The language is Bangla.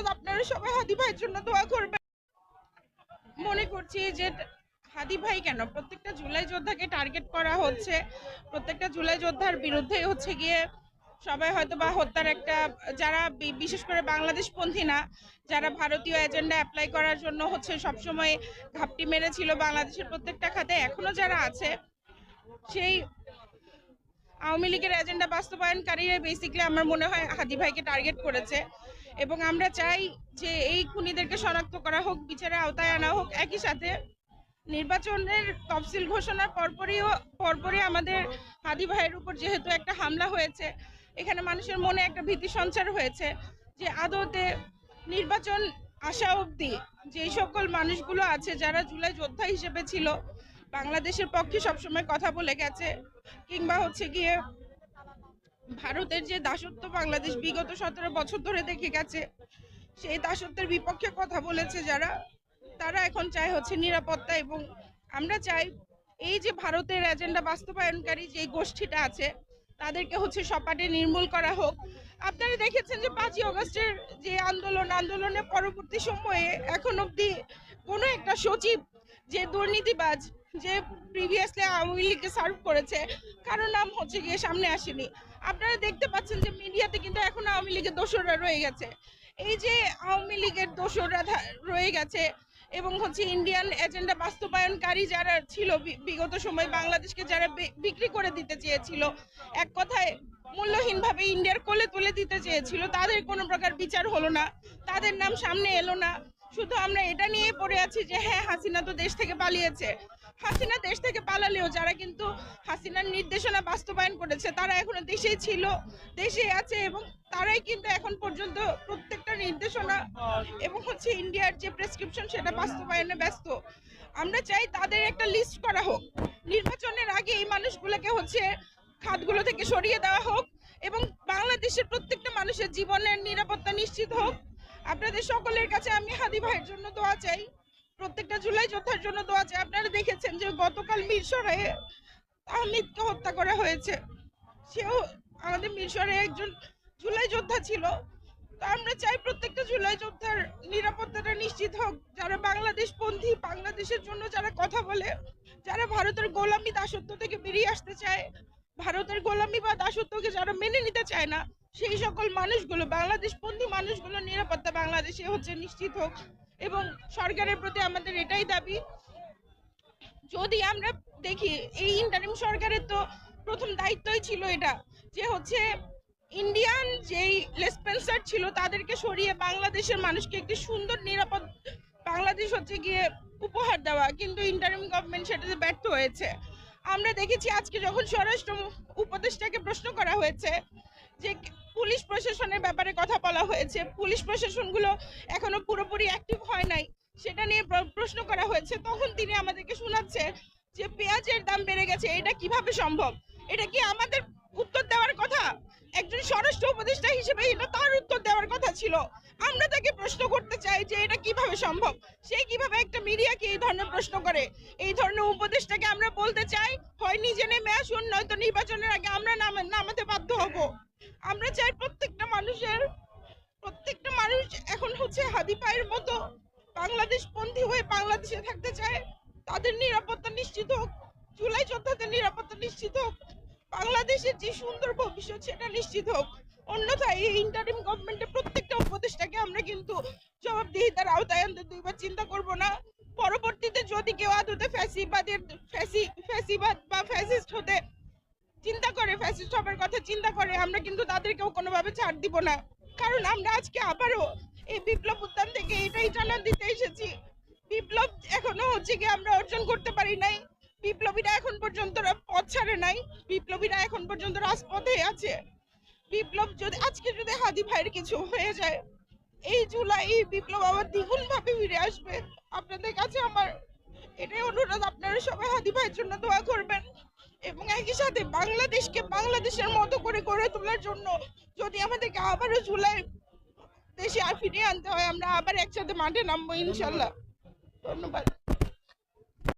অনুরোধ আপনারা সবাই হাদি ভাইয়ের জন্য দোয়া করবেন। মনে করছি যে হাদি ভাই কেন? প্রত্যেকটা জুলাই যোদ্ধাকে টার্গেট করা হচ্ছে। প্রত্যেকটা জুলাই যোদ্ধার বিরুদ্ধে হচ্ছে গিয়ে সবাই হয়তো বা হত্যার একটা, যারা বিশেষ করে বাংলাদেশ পন্থী না, যারা ভারতীয় এজেন্ডা অ্যাপ্লাই করার জন্য হচ্ছে সবসময় ঘাপটি মেরেছিল বাংলাদেশের প্রত্যেকটা খাতে, এখনও যারা আছে, সেই আওয়ামী লীগের এজেন্ডা বাস্তবায়নকারীরা বেসিক্যালি আমার মনে হয় হাদি ভাইকে টার্গেট করেছে। এবং আমরা চাই যে এই খুনিদেরকে শনাক্ত করা হোক, বিচারের আওতায় আনা হোক। একই সাথে নির্বাচনের তফসিল ঘোষণার পরপরইও পরপরই আমাদের হাদি ভাইয়ের উপর যেহেতু একটা হামলা হয়েছে, এখানে মানুষের মনে একটা ভীতি সঞ্চার হয়েছে যে আদতে নির্বাচন আসা অবধি যেই সকল মানুষগুলো আছে, যারা জুলাই যোদ্ধা হিসেবে ছিল, বাংলাদেশের পক্ষে সবসময় কথা বলে গেছে, কিংবা হচ্ছে গিয়ে ভারতের যে দাসত্ব বাংলাদেশ বিগত সতেরো বছর ধরে দেখে গেছে, সেই দাসত্বের বিপক্ষে কথা বলেছে যারা, তারা এখন চায় হচ্ছে নিরাপত্তা এবং আমরা চাই এই যে ভারতের এজেন্ডা বাস্তবায়নকারী যে গোষ্ঠীটা আছে, তাদেরকে হচ্ছে সপাটে নির্মূল করা হোক। আপনারা দেখেছেন যে পাঁচই অগস্টের যে আন্দোলন, আন্দোলনের পরবর্তী সময়ে এখন অবধি কোনো একটা সচিব যে দুর্নীতিবাজ যে প্রিভিয়াসলি আওয়ামী লীগকে সার্ভ করেছে, কারও নাম হচ্ছে গিয়ে সামনে আসেনি। আপনারা দেখতে পাচ্ছেন যে মিডিয়াতে কিন্তু এখন আওয়ামী লীগের দোষররা রয়ে গেছে। এই যে আওয়ামী লীগের দোষররা রয়ে গেছে এবং হচ্ছে ইন্ডিয়ান এজেন্ডা বাস্তবায়নকারী যারা ছিল বিগত সময় বাংলাদেশকে যারা বিক্রি করে দিতে চেয়েছিল, এক কথায় মূল্যহীনভাবে ইন্ডিয়ার কোলে তুলে দিতে চেয়েছিল, তাদের কোনো প্রকার বিচার হলো না, তাদের নাম সামনে এলো না। শুধু আমরা এটা নিয়ে পড়ে আছি যে হ্যাঁ হাসিনা তো দেশ থেকে পালিয়েছে। হাসিনা দেশ থেকে পালালেও যারা কিন্তু হাসিনার নির্দেশনা বাস্তবায়ন করেছে, তারা এখনও দেশেই ছিল, দেশে আছে এবং তারাই কিন্তু এখন পর্যন্ত প্রত্যেকটা নির্দেশনা এবং হচ্ছে ইন্ডিয়ার যে প্রেসক্রিপশন সেটা বাস্তবায়নে ব্যস্ত। আমরা চাই তাদের একটা লিস্ট করা হোক। নির্বাচনের আগে এই মানুষগুলোকে হচ্ছে খাতগুলো থেকে সরিয়ে দেওয়া হোক এবং বাংলাদেশের প্রত্যেকটা মানুষের জীবনের নিরাপত্তা নিশ্চিত হোক। আপনাদের সকলের কাছে আমি হাদি ভাইয়ের জন্য দোয়া চাই। প্রত্যেকটা জুলাই যোদ্ধার জন্য দোয়া চাই। আপনারা দেখেছেন যে গতকাল মিরসরে আহমিদকে হত্যা করা হয়েছে। সেও আমাদের মিরসরে একজন জুলাই যোদ্ধা ছিল। তো আমরা চাই প্রত্যেকটা জুলাই যোদ্ধার নিরাপত্তাটা নিশ্চিত হোক। যারা বাংলাদেশ পন্থী বাংলাদেশের জন্য যারা কথা বলে, যারা ভারতের গোলামি দাসত্ব থেকে বেরিয়ে আসতে চায় ভারতের গোলামি বা দাসত্বকে যারা মেনে নিতে চায় না, সেই সকল মানুষগুলো বাংলাদেশ পন্থী মানুষগুলো নিরাপত্তা বাংলাদেশে হচ্ছে নিশ্চিত হোক। এবং সরকারের প্রতি আমাদের এটাই দাবি, যদি আমরা দেখি, এই ইন্টারিম সরকারের তো প্রথম দায়িত্বই ছিল এটা, যে হচ্ছে ইন্ডিয়ান যেই লেসপেন্সার ছিল, তাদেরকে সরিয়ে বাংলাদেশের মানুষকে একটি সুন্দর, নিরাপদ বাংলাদেশ হচ্ছে গিয়ে উপহার দেওয়া। কিন্তু ইন্টারিম গভর্নমেন্ট সেটাতে ব্যর্থ হয়েছে। আমরা দেখেছি আজকে যখন স্বরাষ্ট্র উপদেষ্টাকে প্রশ্ন করা হয়েছে যে পুলিশ প্রশাসনের ব্যাপারে কথা বলা হয়েছে, পুলিশ প্রশাসনগুলো এখনও পুরোপুরি অ্যাক্টিভ হয় নাই, সেটা নিয়ে প্রশ্ন করা হয়েছে, তখন তিনি আমাদেরকে শোনাচ্ছে যে পেঁয়াজের দাম বেড়ে গেছে, এটা কীভাবে সম্ভব? এটা কি আমাদের উত্তর দেওয়ার কথা? একজন স্বরাষ্ট্র উপদেষ্টা হিসেবে এটা তার উত্তর দেওয়ার কথা ছিল। আমরা তাকে প্রশ্ন করতে চাই যে এটা কীভাবে সম্ভব? সে কীভাবে একটা মিডিয়াকে এই ধরনের প্রশ্ন করে? এই ধরনের উপদেশটাকে আমরা বলতে চাই হয় নিজে নেমে আসুন নয়তো নির্বাচনের আগে আমরা নামে নামাতে বাধ্য হব। আমরা চাই প্রত্যেকটা মানুষের প্রত্যেকটা মানুষ এখন হচ্ছে হাদি পায়ের মতো বাংলাদেশ পন্থী হয়ে বাংলাদেশে থাকতে চায়। তাদের নিরাপত্তা নিশ্চিত হোক। জুলাই যোদ্ধাদের নিরাপত্তা নিশ্চিত হোক। বাংলাদেশের যে সুন্দর ভবিষ্যৎ, সেটা নিশ্চিত হোক। অন্যথায় এই ইন্টারিম গভর্নমেন্টের প্রত্যেকটা উপদেষ্টাকে আমরা কিন্তু জবাবদিহিতার আওতায় আনতে দুইবার চিন্তা করব না। পরবর্তীতে যদি কেউ আদতে ফ্যাসিবাদের, ফ্যাসি, ফ্যাসিবাদ বা ফ্যাসিস্ট হতে চিন্তা করে, ফ্যাসিস্ট হবার কথা চিন্তা করে, আমরা কিন্তু তাদেরকেও কোনোভাবে ছাড় দিব না। কারণ আমরা আজকে আবারও এই বিপ্লব উদ্যান থেকে এটাই জানান দিতে এসেছি। বিপ্লব এখনও হচ্ছে কি আমরা অর্জন করতে পারি নাই। বিপ্লবীরা এখন পর্যন্ত পথ ছাড়ে নাই। বিপ্লবীরা এখন পর্যন্ত রাজপথে আছে। বিপ্লব যদি, আজকে যদি হাদি ভাইয়ের কিছু হয়ে যায়, এই জুলাই, এই বিপ্লব আবার দ্বিগুণ ভাবে ফিরে আসবে। আপনাদের কাছে আমার এটাই অনুরোধ, আপনারা সবাই হাদি ভাইয়ের জন্য দোয়া করবেন এবং একই সাথে বাংলাদেশকে বাংলাদেশের মতো করে গড়ে তোলার জন্য যদি আমাদেরকে আবারও জুলাই দেশে আর ফিরিয়ে আনতে হয়, আমরা আবার একসাথে মাঠে নামবো ইনশাল্লাহ। ধন্যবাদ।